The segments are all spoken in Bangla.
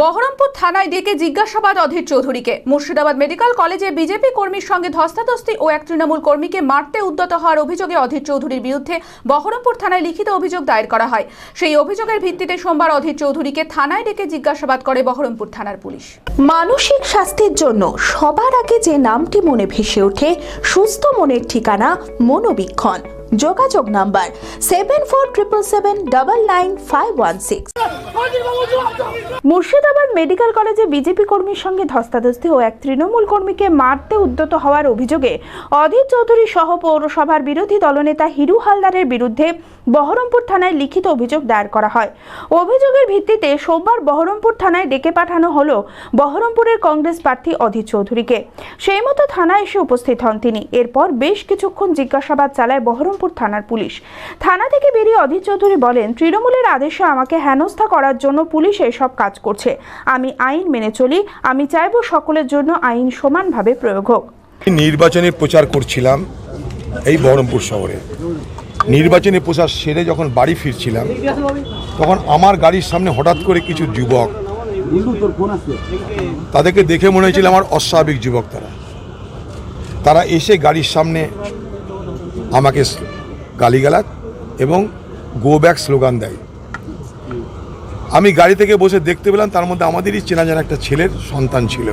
বহরমপুর থানায় ডেকে জিজ্ঞাসাবাদ অধীর চৌধুরীকে। মুর্শিদাবাদ মেডিকেল কলেজে বিজেপি কর্মীর সঙ্গে ধস্তাধস্তি ও এক তৃণমূল কর্মীকে মারতে উদ্যত হওয়ার অভিযোগে অধীর চৌধুরীর বিরুদ্ধে বহরমপুর থানায় লিখিত অভিযোগ দায়ের করা হয়। সেই অভিযোগের ভিত্তিতে সোমবার অধীর চৌধুরীকে থানায় ডেকে জিজ্ঞাসাবাদ করে বহরমপুর থানার পুলিশ। মানসিক স্বাস্থ্যের জন্য সবার আগে যে নামটি মনে ভেসে ওঠে, সুস্থ মনের ঠিকানা মনোবীক্ষণ। যোগাযোগ number seven four triple seven double nine five one six Murshidabad medical কলেজে বিজেপি কর্মীর সঙ্গে ধস্তাধস্তি ও এক তৃণমূল কর্মীকে মারতে উদ্যত হওয়ার অভিযোগে অধীর চৌধুরী সহ পৌরসভার বিরোধী দলনেতা হিরু হালদারের বিরুদ্ধে বহরমপুর থানায় লিখিত অভিযোগ দায়ের করা হয়। অভিযোগের ভিত্তিতে সোমবার বহরমপুর থানায় ডেকে পাঠানো হলো বহরমপুরের কংগ্রেস প্রার্থী অধীর চৌধুরীকে। সেই মতো থানায় এসে উপস্থিত হন তিনি। এরপর বেশ কিছুক্ষণ জিজ্ঞাসাবাদ চালায় বহরমপুর থানার পুলিশ। থানা থেকে বেরিয়ে অধীর চৌধুরী বলেন, তৃণমূলের আদেশে আমাকে হেনস্থা করার জন্য পুলিশ এসব কাজ করছে। আমি আইন মেনে চলি, আমি চাইব সকলের জন্য আইন সমানভাবে প্রয়োগ হোক। নির্বাচনে প্রচার করছিলাম এই বহরমপুর শহরে। নির্বাচনী প্রচার সেরে যখন বাড়ি ফিরছিলাম, তখন আমার গাড়ির সামনে হঠাৎ করে কিছু যুবক, তাদেরকে দেখে মনে হয়েছিল আমার অস্বাভাবিক যুবক তারা। তারা এসে গাড়ির সামনে আমাকে গালিগালাজ এবং গো ব্যাক স্লোগান দেয়। আমি গাড়ি থেকে বসে দেখতে পেলাম, তার মধ্যে আমাদেরই চেনা জানা একটা ছেলের সন্তান ছিল।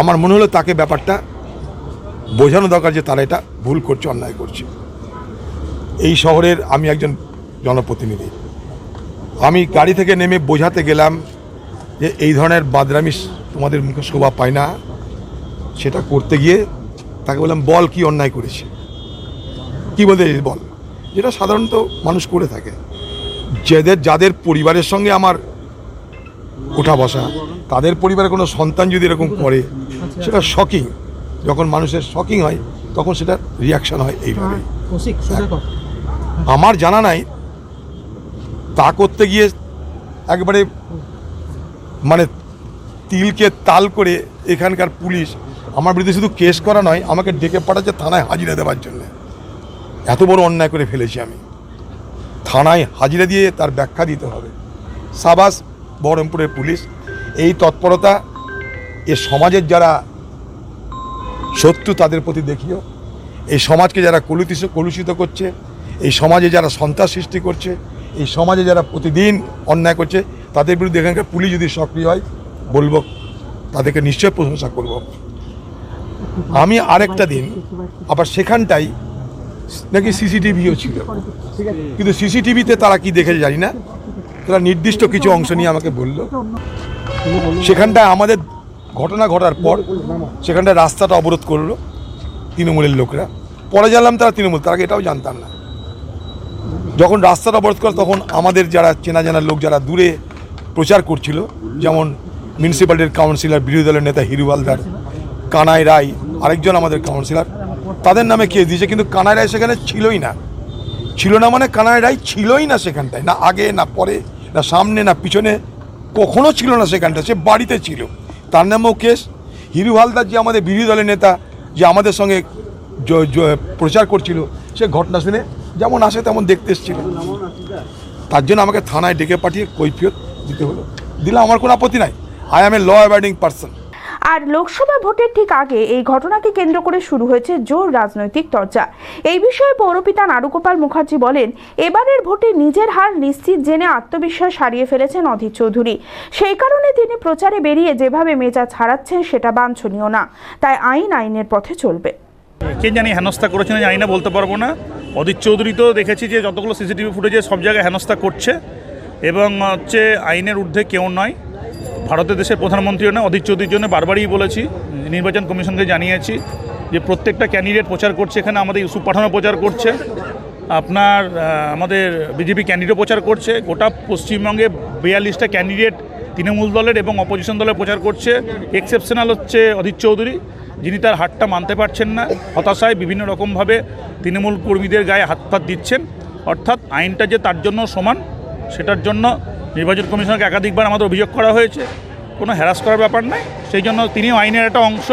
আমার মনে হলো তাকে ব্যাপারটা বোঝানো দরকার যে তারা এটা ভুল করছে, অন্যায় করছে। এই শহরের আমি একজন জনপ্রতিনিধি। আমি গাড়ি থেকে নেমে বোঝাতে গেলাম যে এই ধরনের বাদরামি তোমাদের মুখে শোভা পায় না। সেটা করতে গিয়ে তাকে বললাম, বল কি অন্যায় করেছে। কি বলতে বল? যেটা সাধারণত মানুষ করে থাকে। যাদের যাদের পরিবারের সঙ্গে আমার ওঠা বসা তাদের পরিবারে কোনো সন্তান যদি এরকম করে সেটা শকিং যখন মানুষের শকিং হয় তখন সেটা রিয়াকশন হয় এইভাবে। আমার জানা নাই তা করতে গিয়ে একবারে মানে তিলকে তাল করে এখানকার পুলিশ আমার বিরুদ্ধে শুধু কেস করা নয় আমাকে ডেকে পাঠাচ্ছে থানায় হাজিরা দেওয়ার জন্য। এত বড় অন্যায় করে ফেলেছি আমি। থানায় হাজিরা দিয়ে তার ব্যাখ্যা দিতে হবে। সাবাস, বহরমপুরের পুলিশ, এই তৎপরতা এ সমাজের যারা শত্রু তাদের প্রতি দেখিও। এই সমাজকে যারা কলুষিত কলুষিত করছে, এই সমাজে যারা সন্ত্রাস সৃষ্টি করছে, এই সমাজে যারা প্রতিদিন অন্যায় করছে, তাদের বিরুদ্ধে এখানকার পুলিশ যদি সক্রিয় হয়, বলব, তাদেরকে নিশ্চয় প্রশংসা করব। আমি আরেকটা দিন, আবার সেখানটাই নাকি সিসিটিভিও ছিল? কিন্তু সিসিটিভিতে তারা কি দেখে জানি না। তারা নির্দিষ্ট কিছু অংশ নিয়ে আমাকে বলল। সেখানটায় আমাদের ঘটনা ঘটার পর সেখানটায় রাস্তাটা অবরোধ করল তৃণমূলের লোকরা। পরে জানলাম তারা তৃণমূল, তার এটাও জানতাম না। যখন রাস্তাটা অবরোধ করে তখন আমাদের যারা চেনা জানার লোক যারা দূরে প্রচার করছিল, যেমন মিউনিসিপ্যালিটির কাউন্সিলর বিরোধী দলের নেতা হিরু হালদার কানাই রায়, আরেকজন আমাদের কাউন্সিলর তাদের নামে কেস দিয়েছে, কিন্তু কানাই রায় সেখানে ছিলই না। ছিল না মানে কানাই রায় ছিলই না সেখানটায়, না আগে, না পরে, না সামনে, না পিছনে, কখনো ছিল না সেখানটা সে বাড়িতে ছিল। তার নামেও কেস। হিরু হালদার যে আমাদের বিরোধী দলের নেতা, যে আমাদের সঙ্গে প্রচার করছিল, সে ঘটনা শুনে যেমন আসে তেমন দেখতে এসেছিল। তার জন্য আমাকে থানায় ডেকে পাঠিয়ে কৈফিয়ত দিতে হলো। দিলে আমার কোনো আপত্তি নাই। I am a law abiding person আর লোকসভা ভোটের ঠিক আগে এই ঘটনাকে কেন্দ্র করে শুরু হয়েছে জোর রাজনৈতিক চর্চা। এই বিষয়ে পৌরপিতা নারুগোপাল মুখার্জি বলেন, এবারের ভোটে নিজের হার নিশ্চিত জেনে আত্মবিশ্বাস হারিয়ে ফেলেছেন অধীর চৌধুরী। সেই কারণে তিনি প্রচারে বেরিয়ে যেভাবে মেজাজ হারাচ্ছেন সেটা বাঞ্ছনীয় না। তাই আইন আইনের পথে চলবে। কে জানি হেনস্থা করেছেন জানি না বলতে পারব না। অদিত চৌধুরী তো দেখেছি যে যতগুলো সিসিটিভি ফুটেজে সব জায়গায় হেনস্থা করছে। এবং হচ্ছে আইনের ঊর্ধ্বে কেউ নয়। ভারতের দেশের প্রধানমন্ত্রী নয় অদিত চৌধুরীর জন্য বারবারই বলেছি, নির্বাচন কমিশনকে জানিয়েছি যে প্রত্যেকটা ক্যান্ডিডেট প্রচার করছে এখানে, আমাদের ইউসুফ পাঠানো প্রচার করছে, আপনার আমাদের বিজেপি ক্যান্ডিডেট প্রচার করছে, গোটা পশ্চিমবঙ্গে বিয়াল্লিশটা ক্যান্ডিডেট তৃণমূল দলের এবং অপোজিশন দলের প্রচার করছে এক্সেপশনাল হচ্ছে অধীর চৌধুরী, যিনি তার হাতটা মানতে পারছেন না, হতাশায় বিভিন্ন রকমভাবে তৃণমূল কর্মীদের গায়ে হাত ফাত দিচ্ছেন, অর্থাৎ আইনটা যে তার জন্য সমান, সেটার জন্য নির্বাচন কমিশনকে একাধিকবার আমাদের অভিযোগ করা হয়েছে। কোনো হ্যারাস করার ব্যাপার নাই। সেই জন্য তিনিও আইনের একটা অংশ।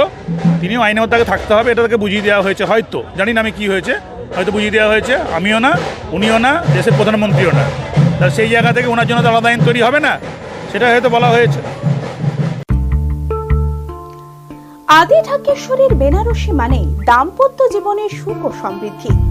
তিনিও আইনের তাকে থাকতে হবে এটা তাকে বুঝিয়ে দেওয়া হয়েছে। হয়তো, জানি না আমি কী হয়েছে। হয়তো বুঝিয়ে দেওয়া হয়েছে, আমিও না, উনিও না, দেশের প্রধানমন্ত্রীও না। তা সেই জায়গা থেকে ওনার জন্য তো আলাদা আইন তৈরি হবে না, সেটা হয়তো বলা হয়েছে। আদি ঢাকেশ্বরীর বেনারসি মানেই দাম্পত্য জীবনের সুখ ও সমৃদ্ধি।